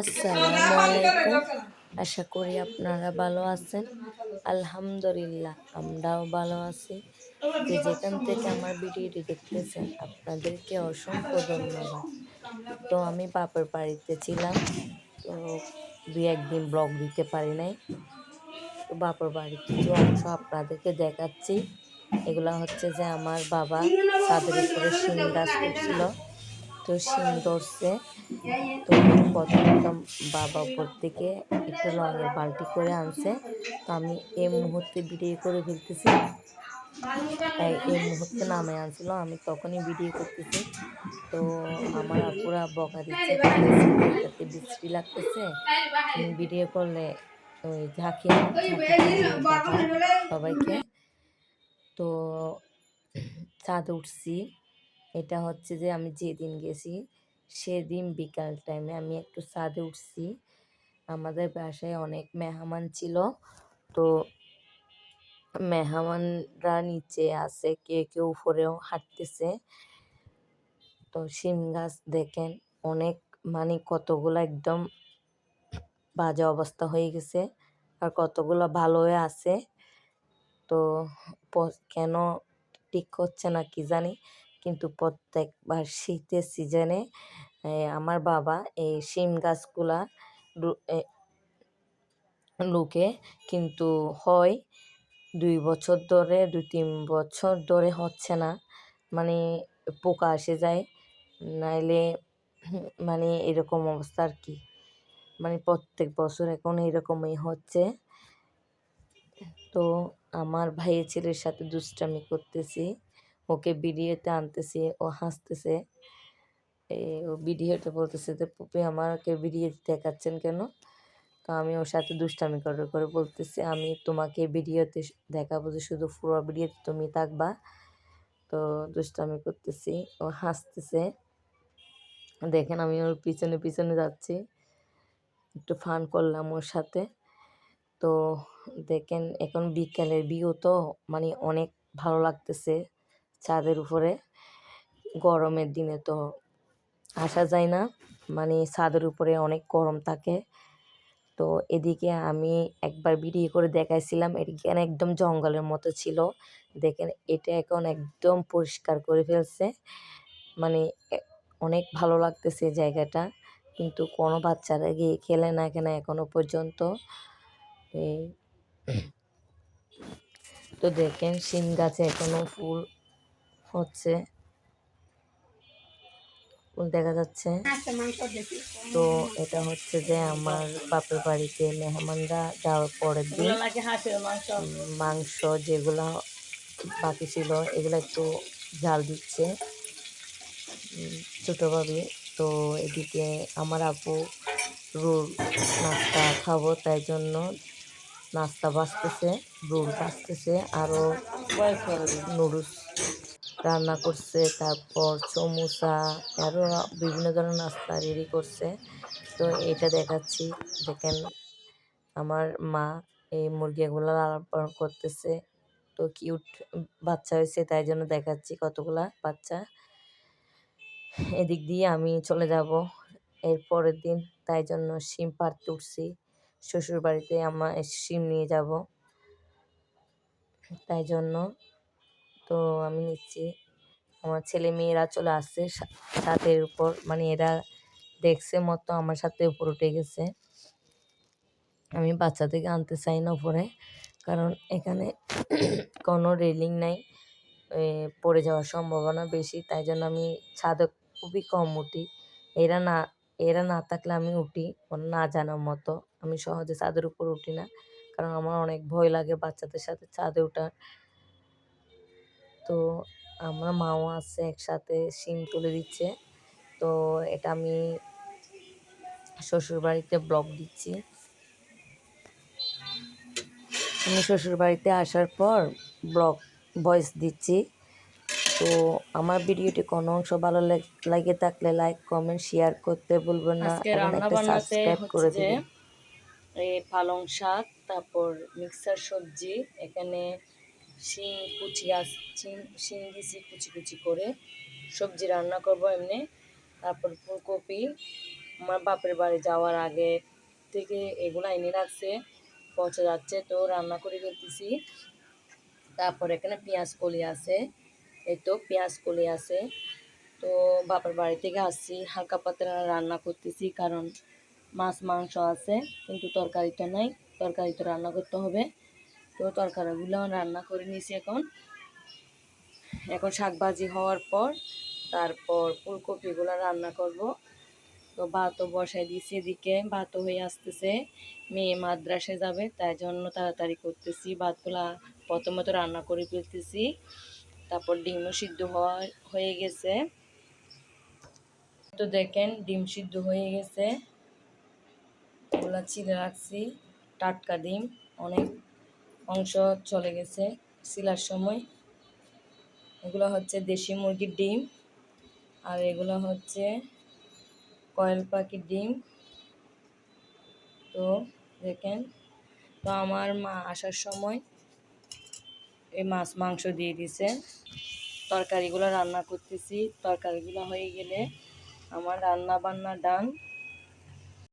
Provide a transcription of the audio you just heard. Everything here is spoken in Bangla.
আসসালামু আলাইকুম আশা করি আপনারা ভালো আছেন। আলহামদুলিল্লাহ, আমরাও ভালো আছি। যে যেখান থেকে আমার ভিডিওটি দেখতেছেন, আপনাদেরকে অসংখ্য ধন্যবাদ। তো আমি বাপের বাড়িতে ছিলাম, তো দু একদিন ব্লগ দিতে পারি নাই। তো বাপের বাড়ির কিছু অংশ আপনাদেরকে দেখাচ্ছি। এগুলো হচ্ছে যে আমার বাবা ছাদের উপরে শিম গাছ করছিল। তো শিম ধরছে। তো প্রথমে বাবা উপর থেকে একটু রঙের বালতি করে আনছে। তো আমি এই মুহূর্তে ভিডিও করে ফেলতেছি। তাই এই মুহূর্তে নামে আনছিল, আমি তখনই ভিডিও করতেছি। তো আমার আপুরা বকা দিচ্ছে বৃষ্টি লাগতেছে। ভিডিও করলে ওই ঝাঁকি সবাইকে। তো ছাদ উঠছি। এটা হচ্ছে যে আমি যেদিন গেছি, সেদিন বিকাল টাইমে আমি একটু ছাদে উঠছি। আমাদের বাসায় অনেক মেহমান ছিল। তো মেহমানরা নিচে আছে কেউ কেউ উপরেও হাঁটতেছে। তো শিম গাছ দেখেন, অনেক মানে কতগুলো একদম বাজে অবস্থা হয়ে গেছে আর কতগুলো ভালো হয়ে আছে। তো কেন ঠিক হচ্ছে না কি জানি। কিন্তু প্রত্যেকবার শীতের সিজনে আমার বাবা এই শিম গাছগুলা লুকে কিন্তু হয় দুই বছর ধরে, দুই তিন বছর ধরে হচ্ছে না। মানে পোকা এসে যায়, নাইলে মানে এরকম অবস্থা আর কি। মানে প্রত্যেক বছর এখন এরকমই হচ্ছে। তো আমার ভাইয়ের ছেলের সাথে দুষ্টামি করতেছি। ওকে ভিডিওতে আনতেছি, ও হাসতেছে। ও ভিডিওতে বলতেছে যে, পুপি, আমাকে ভিডিও দেখাচ্ছেন কেন? তো আমি ওর সাথে দুষ্টামি করে করে বলতেছি, আমি তোমাকে ভিডিওতে দেখাবো যে শুধু পুরো ভিডিওতে তুমি থাকবা। তো দুষ্টামি করতেছি, ও হাসতেছে। দেখেন আমি ওর পিছনে পিছনে যাচ্ছি, একটু ফান করলাম ওর সাথে। তো দেখেন এখন বিকালের ভিউ তো মানে অনেক ভালো লাগতেছে। ছাদের উপরে। গরমের দিনে তো আসা যায় না। মানে ছাদের উপরে অনেক গরম থাকে। তো এদিকে আমি একবার ভিডিও করে দেখাইছিলাম। এখানে একদম জঙ্গলের মতো ছিল। দেখেন, এটা এখন একদম পরিষ্কার করে ফেলছে। মানে অনেক ভালো লাগতেছে জায়গাটা। কিন্তু কোনো বাচ্চারা গিয়ে খেলে না এখানে এখনও পর্যন্ত। এই তো দেখেন, শিম গাছে এখনও ফুল হচ্ছে। দেখা যাচ্ছে। তো এটা হচ্ছে যে আমার বাপের বাড়িতে মেহমানরা যাওয়ার পরের দিন মাংস যেগুলো বাকি ছিল এগুলো একটু জাল দিচ্ছে। ছোটোভাবে তো এদিকে আমার আপু রোল নাস্তা খাব তাই জন্য নাস্তা বাঁচতেছে রোল বাঁচতেছে আরও নুডলস রান্না করছে, তারপর সমোসা আরও বিভিন্ন ধরনের নাস্তা রেডি করছে। তো এটা দেখাচ্ছি। দেখেন, আমার মা এই মুরগিগুলো লালন পালন করতেছে। তো কিউট বাচ্চা হয়েছে, তাই জন্য দেখাচ্ছি কতগুলা বাচ্চা। এদিক দিয়ে আমি চলে যাব। এর পরের দিন, তাই জন্য শিম পাড়তে উঠছি। শ্বশুর বাড়িতে আমার শিম নিয়ে যাব। তাই জন্য তো আমি নিচ্ছি। আমার ছেলে মেয়েরা চলে আসছে ছাদের উপর। মানে এরা দেখছে মতো আমার সাথে উপর উঠে গেছে। আমি বাচ্চাদেরকে আনতে চাই না উপরে। কারণ এখানে কোনো রেলিং নাই। পড়ে যাওয়ার সম্ভাবনা বেশি। তাই জন্য আমি ছাদে খুবই কম উঠি। এরা না এরা না থাকলে আমি উঠি। না জানার মতো। আমি সহজে ছাদের উপর উঠি না। কারণ আমার অনেক ভয় লাগে বাচ্চাদের সাথে ছাদে ওঠার। তো আমার মাও আছে একসাথে সিম তুলে দিচ্ছে। তো এটা আমি শ্বশুর বাড়িতে ব্লগ দিচ্ছি। আমি শ্বশুর বাড়িতে আসার পর ব্লগ ভয়েস দিচ্ছি। তো আমার ভিডিওটি কোনো অংশ ভালো লাগে থাকলে লাইক কমেন্ট শেয়ার করতে বলবেন না এবং একটা সাবস্ক্রাইব করে এই পালং শাক তারপর মিক্সার সবজি এখানে শিং কুচি আস, শিং দিছি কুচি কুচি করে। সবজি রান্না করব এমনি। তারপর ফুলকপি। আমার বাপের বাড়ি যাওয়ার আগে থেকে এগুলো এনে রাখছে। পচে যাচ্ছে তো রান্না করে ফেলতেছি। তারপর এখানে পেঁয়াজ কলি আছে। এই তো পেঁয়াজ কলি আছে। তো বাপের বাড়ি থেকে আসছি। হালকা পাতলা রান্না করতেছি কারণ মাছ, মাংস আছে, কিন্তু তরকারিটা নাই। তরকারি তো রান্না করতে হবে। তো তরকারিগুলো আমি রান্না করে নিয়েছি এখন। এখন শাক ভাজি হওয়ার পর তারপর ফুলকপিগুলো রান্না করব। তো ভাতও বসাই দিয়েছি এদিকে, ভাতও হয়ে আসতেছে। মেয়ে মাদ্রাসে যাবে, তাই জন্য তাড়াতাড়ি করতেছি। ভাতগুলা প্রথমত রান্না করে ফেলতেছি। তারপর ডিমও সিদ্ধ হওয়া হয়ে গেছে। তো দেখেন, ডিম সিদ্ধ হয়ে গেছে। এগুলা চিলে রাখছি। টাটকা ডিম, অনেক অংশ চলে গেছে সিলার সময়। এগুলো হচ্ছে দেশি মুরগির ডিম আর এগুলো হচ্ছে কয়েল পাখির ডিম। তো দেখেন, তো আমার মা আসার সময় এই মাছ, মাংস দিয়ে দিছে। তরকারিগুলো রান্না করতেছি। তরকারিগুলো হয়ে গেলে আমার রান্না বান্না ডান